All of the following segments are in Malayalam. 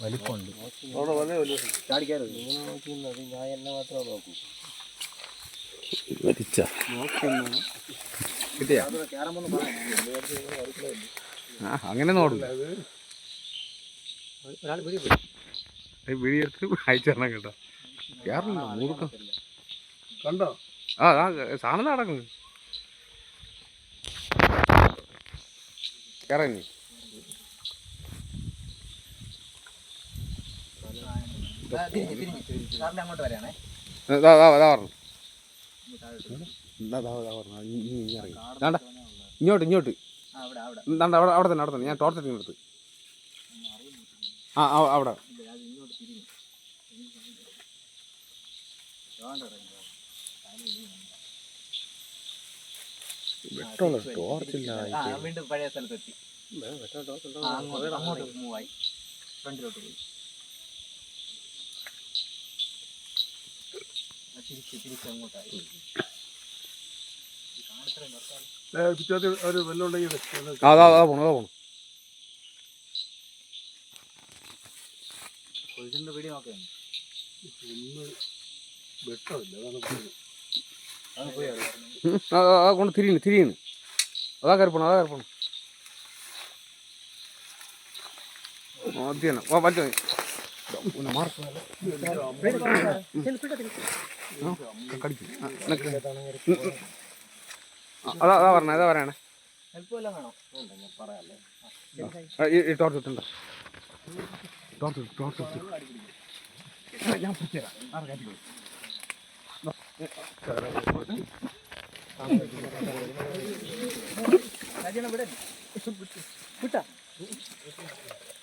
വലിപ്പമുണ്ട്. ഞാൻ എന്നെ മാത്രമേ നോക്കൂ വലിച്ച കിട്ടിയാ ആ അങ്ങനെ നോടില്ല അയച്ചു കേട്ടോ. കയറില്ല മൂർക്കം കണ്ടോ? ആ ആ സാധനം നടക്കുന്നു. കയറങ്ങി അങ്ങോട്ട് വരാണേ ഇതാ ഇതാ ഇതാ പറഞ്ഞു ഇതാ ഇതാ ഇതാ പറഞ്ഞു ഇനി ഇനി ഇനി വേണ്ട ഇങ്ങോട്ട് ഇങ്ങോട്ട് അവിടെ അവിടെ തന്നെ അവിടെ തന്നെ ഞാൻ ടോർച്ച് എടുത്ത് ആ അവിടെ തിരിഞ്ഞു ടോർച്ചില്ല വീണ്ടും പഴയ സ്ഥലത്തെത്തി. അങ്ങോട്ട് മൂവായി. ഫ്രണ്ടിലോട്ട് പോയി ആ, തിരിച്ച് തിരിച്ച് അങ്ങോട്ടായി ചുറ്റത്തിൽ ഒരു വെള്ളം ഉണ്ടെങ്കിൽ ആ അതാ അതാ പോണു അതാ പോണു കൊഴുകിന്റെ പിടി പറയുന്നത്. അത് കൊണ്ട് തിരിയുന്നു തിരിയുന്നു അതാ കയറി പോണു അതാ കയറി പോണു അത് തന്നെ അതാ അതാ പറഞ്ഞ അതാ പറയണേ. ടോർച്ച് ഇട്ടുണ്ട്. ടോർച്ച് ടോർച്ച് ഞാൻ പിടിച്ചുതരാം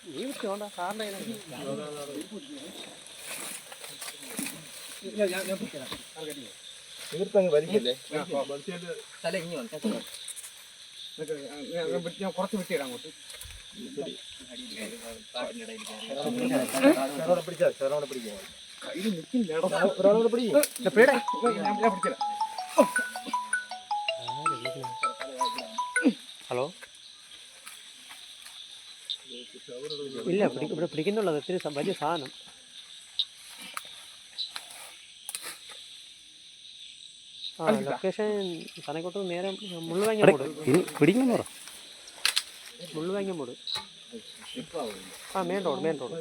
ആറ് കാറ്റ് പോയി തീർത്തങ്ങ് വലിക്കില്ലേ തല വന്നു. ഞാൻ കുറച്ച് വിട്ടിടാം അങ്ങോട്ട്. കയറി. ചെറോടെ പിടിച്ചാ ചെറോടെ പിടിക്കാം. ഒരാളോട് പിടിക്കും. ഞാൻ പിടിച്ചുതരാം ഹലോ? ഇല്ല ഇവിടെ പിടിക്കുന്നുള്ളത് ഒത്തിരി വലിയ സാധനം. ആ ലൊക്കേഷൻ പനക്കോട്ട് നേരെ മുള്ളുവാങ്ങമൂട് പിടിക്കുന്നു പറ. മുള്ളുവാങ്ങമൂട് ആ main road main road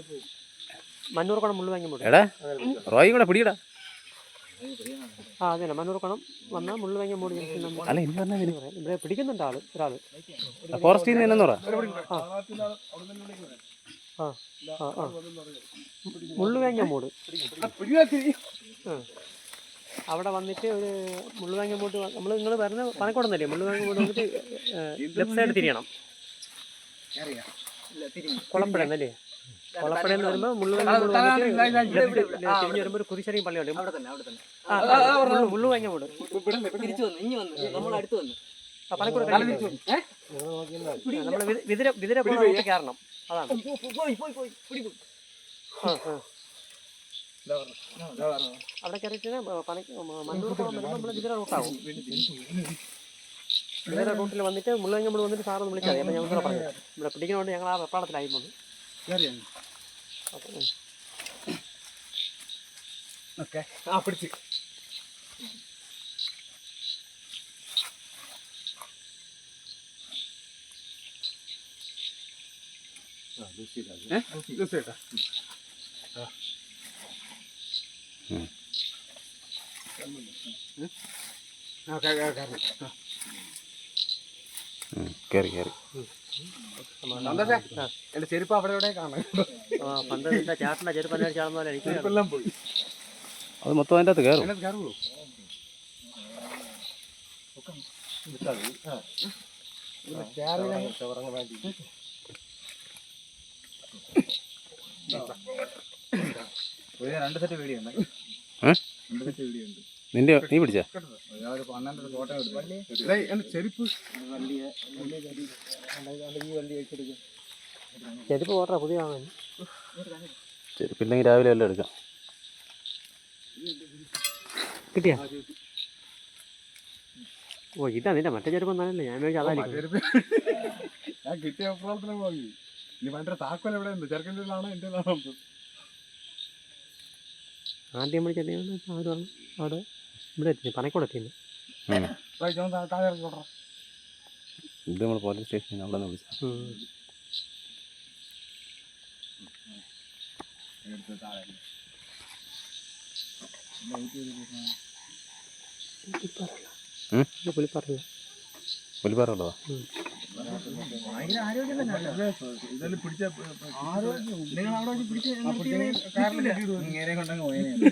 Mannoorkulam Mulluvangamoodu എടാ റോയി കൂടെ പിടിയടാ. ആ അതെ മണ്ണൂർക്കുളം വന്നാൽ മുള്ളുവാങ്ങമൂട് ജംഗ്ഷൻ നമ്മൾ അല്ല ഇനി പറഞ്ഞാൽ ഇവിടെ പിടിക്കുന്നുണ്ട് ആൾ ഒരാൾ. ഫോറസ്റ്റിൽ നിന്ന് എന്നു പറ. ആ ആ ആ മുള്ളുവാങ്ങമൂട് ആ. അവിടെ വന്നിട്ട് ഒരു മുള്ളുവാങ്ങമൂട്ട് നമ്മൾ നിങ്ങൾ വരുന്ന പനക്കോടുന്നല്ലേ മുള്ളുവാങ്ങമൂട് വന്നിട്ട് ലെഫ്റ്റ് സൈഡ് തിരിയണം. ഇല്ല, വരുമ്പോൾ തിരിഞ്ഞ് വരുമ്പോൾ ഒരു പള്ളിയുണ്ട് അവിടെ തന്നെ. അവിടെ തന്നെ. തിരിച്ചു വന്നു ഇനി വന്നു. നമ്മൾ അടുത്ത് വന്നു. ആ പനക്കൂട് നമ്മൾ വിതിര വിതിര പോകണം കാരണം അതാണ്. അവിടെ കയറിയിട്ട് പനക്ക് മണ്ണൂർ കുളം വരുമ്പോൾ നമ്മൾ വിതിര റൂട്ടാവും. വിതിര റൂട്ടിൽ വന്നിട്ട് മുള്ളങ്ങമ്മൾ വന്നിട്ട് സാറൊന്ന് വിളിച്ചാൽ മതി. അപ്പോൾ ഞങ്ങൾ പറഞ്ഞു ഇവിടെ പിടിക്കുന്നതുകൊണ്ട് ഞങ്ങൾ ആ വെപ്പാളത്തിലായി പോകുന്നു. ഓക്കെ ആ പിടിച്ച്. കയറി കയറി എന്റെ ചെരുപ്പ് അവിടെ ഇവിടെ കാണാം ആ, പണ്ട് ചേട്ടന്റെ പോലെ എനിക്ക് പോയി. അത് മൊത്തം അതിന്റെ അകത്ത് കയറും. അതിനകത്ത് കയറുള്ളൂ രണ്ട് സെറ്റ് വീഡിയോ ഉണ്ട്. ഏ? രണ്ട് സെറ്റ് വീഡിയോ ഉണ്ട്. നിന്റെ നീ പിടിച്ചാ? ഒരാളൊരു ഒരു ഫോട്ടോ എടുത്തു ചെരുപ്പ്. ചെരുപ്പ് പുതിയ വാങ്ങാൻ. ചെരുപ്പില്ലെങ്കിൽ രാവിലെ എല്ലാം എടുക്കാം. കിട്ടിയാ? ഓ ഇതാ നിന്റെ മറ്റേ ചെരുപ്പം നല്ലല്ലേ ഞാൻ അതായിരിക്കും. ഞാൻ കിട്ടിയ വാങ്ങി ഇനി ഭയങ്കര താക്കോൽ എവിടെ ഉണ്ട്. ചെറുക്കന്റെ എന്റെ ആണോ ആദ്യം വിളിച്ചത് അവർ പറഞ്ഞു അവിടെ ഇവിടെ എത്തി പനക്കോട്. ഇത് നമ്മൾ പോലീസ് സ്റ്റേഷനിൽ അവിടെ നിന്ന് വിളിച്ചു പുളിപ്പറല്ല പുലിപ്പാറുള്ളതാ ഇതെല്ലാം പിടിച്ച നിങ്ങൾ അവിടെ പിടിച്ച്? കാറിൽ കൊണ്ടങ്ങ് പോയേനെ.